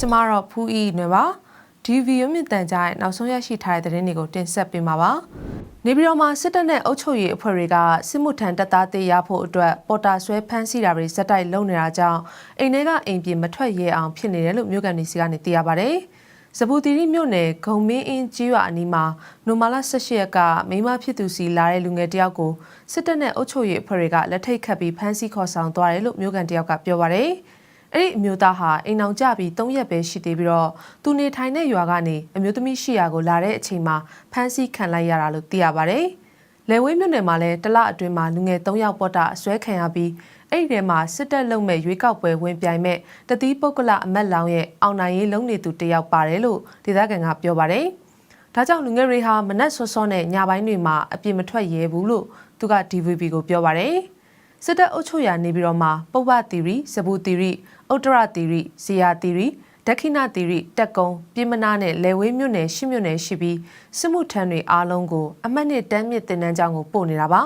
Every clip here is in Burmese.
ကျမတော့ဖူးအီနွယ်ပါဒီဗီယိုမြင့်တန်ကြားရဲ့နောက်ဆုံးရရှိထားတဲ့သတင်းတွေကိုတင်ဆက်ပေးမှာပါနေပြည်တော်မှာစစ်တပ်နဲ့အုပ်ချုပ်ရေးအဖွဲ့တွေကစစ်မှုထမ်းတပ်သားတေးရဖို့အတွက်ပေါ်တာဆွဲဖမ်းဆီးတာတွေဇက်တိုက်လုပ်နေတာကြောင့်အိမ်ထဲကအိမ်ပြင်မထွက်ရဲအောင်ဖြစ်နေတယ်လို့မြို့ကန်နေစီကနေသိရပါဗျ။စပူတီရီမြို့နယ်ဂုံမင်းအင်းကြီးရွာအနီးမှာနိုမာလာ18ရက်ကမိန်းမဖြစ်သူစီလာတဲ့လူငယ်တယောက်ကိုစစ်တပ်နဲ့အုပ်ချုပ်ရေးအဖွဲ့တွေကလက်ထိတ်ခတ်ပြီးဖမ်းဆီးခေါ်ဆောင်သွားတယ်လို့မြို့ကန်တယောက်ကပြောပါရယ်။ အဲ့ဒီအမျိုးသားဟာအိမ်အောင်ကြပြီး၃ရက်ပဲရှိသေးပြီးတော့သူနေထိုင်တဲ့ရွာကနေအမျိုးသမီးရှိရာကိုလာတဲ့အချိန်မှာဖမ်းဆီးခံလိုက်ရတာလို့သိရပါရယ်။လယ်ဝေးမြို့နယ်မှာလည်းတလအတွင်းမှာလူငယ်၃ယောက်ပေါ်တာအစွဲခံရပြီးအဲ့ဒီထဲမှာစစ်တပ်လုံမဲ့ရွေးကောက်ပွဲဝင်ပြိုင်မဲ့တတိပုဂ္ဂလအမတ်လောင်ရဲ့အောင်နိုင်ရေးလုံနေသူတယောက်ပါတယ်လို့ဒေသခံကပြောပါတယ်။ဒါကြောင့်လူငယ်တွေဟာမနက်စောစောနဲ့ညပိုင်းတွေမှာအပြင်မထွက်ရဲဘူးလို့သူက DVB ကိုပြောပါတယ်။ စစ်တပ်အုပ်ချုပ်ရာနေပြီးတော့မှပုပ္ပသီရိစဘူသီရိဥတ္တရသီရိဇေယသီရိဒက္ခိဏသီရိတက်ကုံပြည်မနာနဲ့လေဝေးမြို့နယ်ရှစ်မြို့နယ်ရှိပြီးစစ်မှုထမ်းတွေအားလုံးကိုအမှတ်နှစ်တန်းမြင့်တင်နန်းကြောင်းကိုပို့နေတာပါ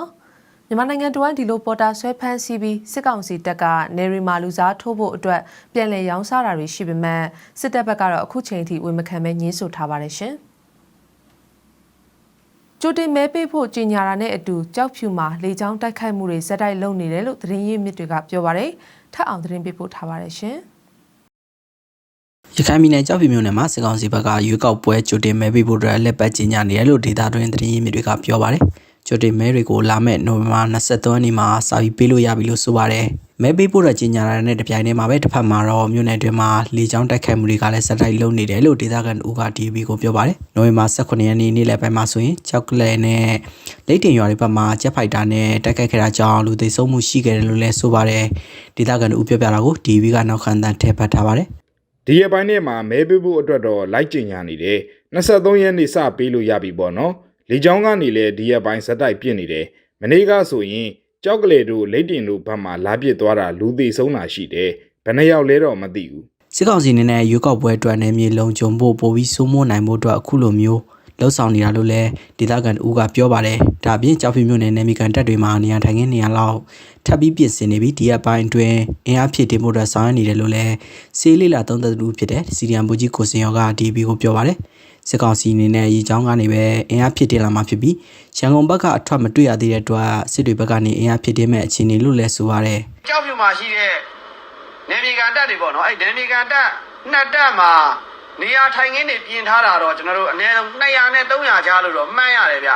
မြန်မာနိုင်ငံတော်ဝန်ဒီလိုပေါ်တာဆွဲဖမ်းဆီးပြီးစစ်ကောင်စီတပ်ကနေရီမာလူစားထိုးဖို့အတွက်ပြန်လည်ရောင်းစားတာတွေရှိပေမဲ့စစ်တပ်ဘက်ကတော့အခုချိန်ထိဝန်မခံပဲညှင်းဆိုထားပါတယ်ရှင် ကျိုတင်မဲပေးဖို့ကြေညာတာနဲ့အတူကြောက်ဖြူမှာလေကြောင်းတိုက်ခိုက်မှုတွေဇက်တိုက်လုပ်နေတယ်လို့သတင်းရင်းမြစ်တွေကပြောပါတယ်ထပ်အောင်သတင်းပေးပို့ထားပါတယ်ရှင်ရခိုင်ပြည်နယ်ကြောက်ဖြူမြို့နယ်မှာစစ်ကောင်စီဘက်ကရွေးကောက်ပွဲကြိုတင်မဲပေးဖို့အတွက်လက်ပတ်ကြီးညာနေတယ်လို့ဒေတာတွင်သတင်းရင်းမြစ်တွေကပြောပါတယ်။ကြိုတင်မဲတွေကိုလာမယ့်နိုဝင်ဘာ23ရက်နေ့မှာစာပြီးပေးလို့ရပြီလို့ဆိုပါတယ်။ မဲပေးဖို့ရကြီးညာရတဲ့တပြိုင်တည်းမှာပဲတစ်ဖက်မှာတော့မြို့နယ်တွင်မှာလေကြောင်းတိုက်ခိုက်မှုတွေကလည်းစက်တိုက်လုပ်နေတယ်လို့ဒေတာကန်ဦးက TV ကိုပြောပါတယ်။နိုဝင်ဘာ18ရက်နေ့နေ့လယ်ပိုင်းမှာဆိုရင်ကြောက်ကလဲနဲ့လိတ်တင်ရွာတွေဘက်မှာဂျက်ဖိုက်တာနဲ့တိုက်ခိုက်ခဲ့တာကြောင့်လူသေဆုံးမှုရှိခဲ့တယ်လို့လည်းဆိုပါတယ်။ဒေတာကန်ဦးပြောပြတာကို TV ကနောက်ခံတန်းထည့်ပတ်ထားပါတယ်။ဒီရက်ပိုင်းထဲမှာမဲပေးဖို့အတွက်တော့လိုက်ကျင်ညာနေတယ်23ရက်နေ့စပေးလို့ရပြီပေါ့နော်လေချောင်းကနေလည်းဒီရက်ပိုင်းဇက်တိုက်ပြစ်နေတယ်မနေ့ကဆိုရင် ကြောက်ကလေးတို့လိတ်တင်တို့ဘက်မှာလာပစ်သွားတာလူသေးဆုံးတာရှိတယ်ဘယ်နှယောက်လဲတော့မသိဘူးစစ်ကောင်စီအနေနဲ့ရွေးကောက်ပွဲအတွက်နယ်မြေလုံခြုံဖို့ပိုပြီးစိုးမိုးနိုင်ဖို့အတွက်အခုလိုမျိုးလှုပ်ဆောင်နေတာလို့လည်းဒေသခံအူးကပြောပါတယ်။ဒါအပြင်ကြောက်ဖြူမြို့နယ်နယ်မြေကန်တပ်တွေမှာနေရာထိုင်ခင်းနေရာလောက်ထပ်ပြီးပြင်ဆင်နေပြီးဒီအပိုင်းအတွင်းအင်အားဖြည့်တင်ဖို့အတွက်ဆောင်ရွက်နေတယ်လို့လည်းစီးလေးလာသုံးသက်သူဖြစ်တဲ့စီရီယန်ဘူကြီးကိုစင်ရောက DB ကိုပြောပါတယ်။ စစ်ကောင်စီအနေနဲ့ရေချောင်းကနေပဲအင်အားဖြည့်တင်လာမှာဖြစ်ပြီးရန်ကုန်ဘက်ကအထွက်မတွေ့ရသေးတဲ့အတွက်စစ်တွေဘက်ကနေအင်အားဖြည့်တင်မဲ့အခြေအနေလို့လည်းဆိုပါတယ်။ကြောက်ဖြူမှာရှိတဲ့နေမြေကန်တက်တွေပေါ့နော်အဲ့နေမြေကန်တက်နှစ်တက်မှာနေရာထိုင်ခင်းတွေပြင်ထားတာတော့ကျွန်တော်တို့အနည်းဆုံး200နဲ့300ကြားလို့တော့မှန်းရတယ်ဗျ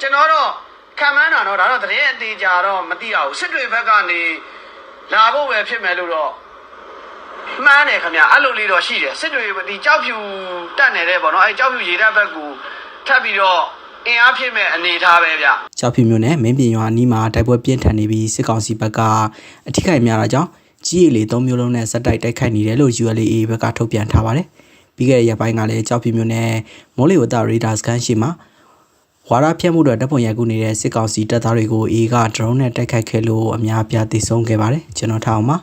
ကျွန်တော်တော့ခံမှန်းတာတော့ဒါတော့သတင်းအသေးကြတော့မသိရဘူးစစ်တွေဘက်ကနေလာဖို့ပဲဖြစ်မယ်လို့တော့ မှန်းတယ်ခင်ဗျအဲ့လိုလေးတော့ရှိတယ်စစ်တွေဒီကြောက်ဖြူတက်နေတဲ့ပေါ့နော်အဲ့ကြောက်ဖြူရေတပ်ဘက်ကိုထပ်ပြီးတော့အင်အားဖြစ်မဲ့အနေထားပဲဗျကြောက်ဖြူမြို့နယ်မင်းပြင်ရွာအနီးမှာတိုက်ပွဲပြင်းထန်နေပြီးစစ်ကောင်စီဘက်ကအထိခိုက်များတာကြောင့်ကြီးရည်လေး၃မျိုးလုံးနဲ့ဇက်တိုက်တိုက်ခိုက်နေတယ်လို့ ULA ဘက်ကထုတ်ပြန်ထားပါတယ်။ပြီးခဲ့တဲ့ရက်ပိုင်းကလည်းကြောက်ဖြူမြို့နယ်မော်လီဝတာရေဒါစကန်ရှိမှာဝါရဖြတ်မှုတွေတပ်ပုံရိုက်ကူနေတဲ့စစ်ကောင်စီတပ်သားတွေကို A က drone နဲ့တိုက်ခိုက်ခဲ့လို့အများအပြားသေဆုံးခဲ့ပါတယ်ကျွန်တော်ထားအောင်ပါ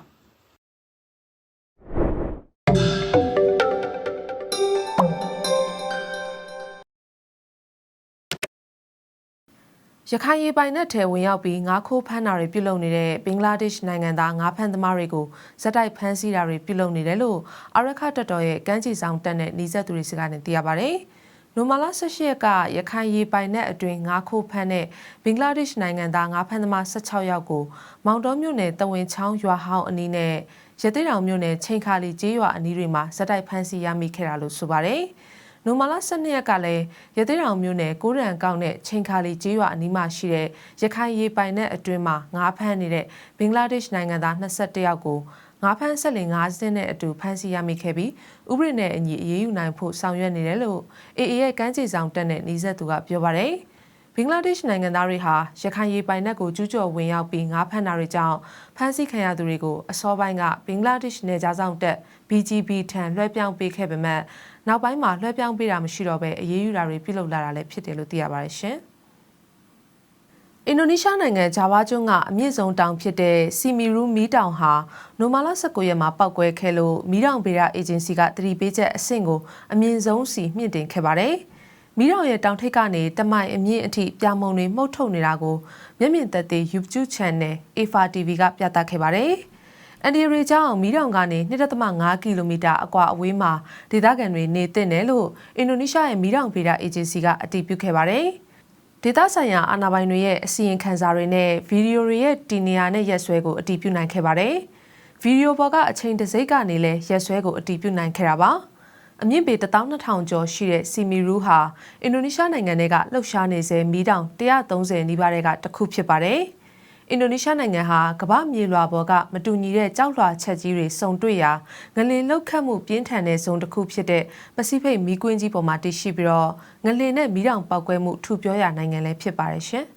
ရခိုင်ရေပိုင်နက်ထဲဝင်ရောက်ပြီးငါးခိုးဖမ်းတာတွေပြုလုပ်နေတဲ့ဘင်္ဂလားဒေ့ရှ်နိုင်ငံသားငါးဖမ်းသမားတွေကိုဇက်တိုက်ဖမ်းဆီးတာတွေပြုလုပ်နေတယ်လို့အာရခတပ်တော်ရဲ့ကမ်းခြေဆောင်တပ်နဲ့နှီးဆက်သူတွေစကားနဲ့သိရပါဗျ။နိုမာလာ18ရက်ကရခိုင်ရေပိုင်နက်အတွင်းငါးခိုးဖမ်းတဲ့ဘင်္ဂလားဒေ့ရှ်နိုင်ငံသားငါးဖမ်းသမား16ယောက်ကိုမောင်တော်မြို့နယ်တဝင်းချောင်းရွာဟောင်းအနီးနဲ့ရသေးတောင်မြို့နယ်ချိန်ခါလီကျေးရွာအနီးတွေမှာဇက်တိုက်ဖမ်းဆီးရမိခဲ့တာလို့ဆိုပါတယ်။ နိုမာလာ12ရက်ကလည်းရသေးတောင်မြို့နယ်ကိုရံကောက်နဲ့ချိန်ခါလီကျေးရွာအနီးမှာရှိတဲ့ရခိုင်ရေပိုင်နဲ့အတွင်းမှာငါးဖမ်းနေတဲ့ဘင်္ဂလားဒေ့ရှ်နိုင်ငံသား21ယောက်ကိုငါးဖမ်းဆက်လင်ငါးစင်းနဲ့အတူဖမ်းဆီးရမိခဲ့ပြီးဥပဒေနဲ့အညီအရေးယူနိုင်ဖို့ဆောင်ရွက်နေတယ်လို့ AA ရဲ့ကမ်းခြေဆောင်တက်တဲ့နှီးဆက်သူကပြောပါတယ်ဘ င်္ဂလားဒေ့ရှ်နိုင်ငံသားတွေဟာရခိုင်ရေပိုင်နက်ကိုကျူးကျော်ဝင်ရောက်ပြီးငါးဖမ်းတာတွေကြောင့်ဖမ်းဆီးခံရသူတွေကိုအစောပိုင်းကဘင်္ဂလားဒေ့ရှ်နယ်ခြားဆောင်တပ် BGB ထံလွှဲပြောင်းပေးခဲ့ပေမဲ့နောက်ပိုင်းမှာလွှဲပြောင်းပေးတာမရှိတော့ဘဲအရေးယူတာတွေပြုလုပ်လာတာလည်းဖြစ်တယ်လို့သိရပါတယ်ရှင်။အင်ဒိုနီးရှားနိုင်ငံဂျာဝါကျွန်းကအမြင့်ဆုံးတောင်ဖြစ်တဲ့စီမီရူမီတောင်ဟာနိုမာလာ19ရက်မှာပောက်ကွဲခဲ့လို့မီးတောင်ဗေဒအေဂျင်စီကတတိပေးချက်အဆင့်ကိုအမြင့်ဆုံးစီမြင့်တင်ခဲ့ပါတယ်။ မီးတောင်ရဲ့တောင်ထိပ်ကနေတမိုင်အမြင့်အထိပြောင်မုံတွေမှုတ်ထုတ်နေတာကိုမျက်မြင်သက်သေ YouTube Channel AFA TV ကပြသခဲ့ပါတယ်။အန်ဒီရီကြောင့်မီးတောင်ကနေ2.5ကီလိုမီတာအကွာအဝေးမှာဒေသခံတွေနေတင်တယ်လို့အင်ဒိုနီးရှားရဲ့မီးတောင်ဗေဒအေဂျင်စီကအတည်ပြုခဲ့ပါတယ်။ဒေသဆိုင်ရာအာဏာပိုင်တွေရဲ့အစီရင်ခံစာတွေနဲ့ဗီဒီယိုတွေရဲ့တီနေယာနဲ့ရက်စွဲကိုအတည်ပြုနိုင်ခဲ့ပါတယ်။ဗီဒီယိုပေါ်ကအချိန်တစ်စိတ်ကနေလဲရက်စွဲကိုအတည်ပြုနိုင်ခဲ့တာပါ။ အမြင့်ပေ12000ကျော်ရှိတဲ့စီမီရူးဟာအင်ဒိုနီးရှားနိုင်ငံကလှုပ်ရှားနေစေမီးတောင်130နီးပါးတဲ့ကတစ်ခုဖြစ်ပါတယ်။အင်ဒိုနီးရှားနိုင်ငံဟာကမ္ဘာမြေလွှာပေါ်ကမတူညီတဲ့ကြောက်လွှာချက်ကြီးတွေစုံတွေ့ရာငလင်လောက်ခတ်မှုပြင်းထန်တဲ့ဇုံတစ်ခုဖြစ်တဲ့ပစိဖိတ်မီးကွင်းကြီးပေါ်မှာတည်ရှိပြီးတော့ငလင်နဲ့မီးတောင်ပောက်ကွဲမှုထူပြောရာနိုင်ငံလည်းဖြစ်ပါတယ်ရှင်။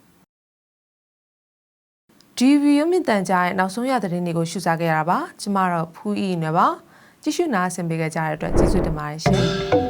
DV ရုံမြင့်တန်ကြားရဲ့နောက်ဆုံးရသတင်းတွေကိုရှုစားခဲ့ရတာပါ။ကျမတော့ဖူးအီနေပါ။ ကြည့်ရှုနားဆင်ပေးကြတဲ့အတွက်ကျေးဇူးတင်ပါတယ်ရှင်။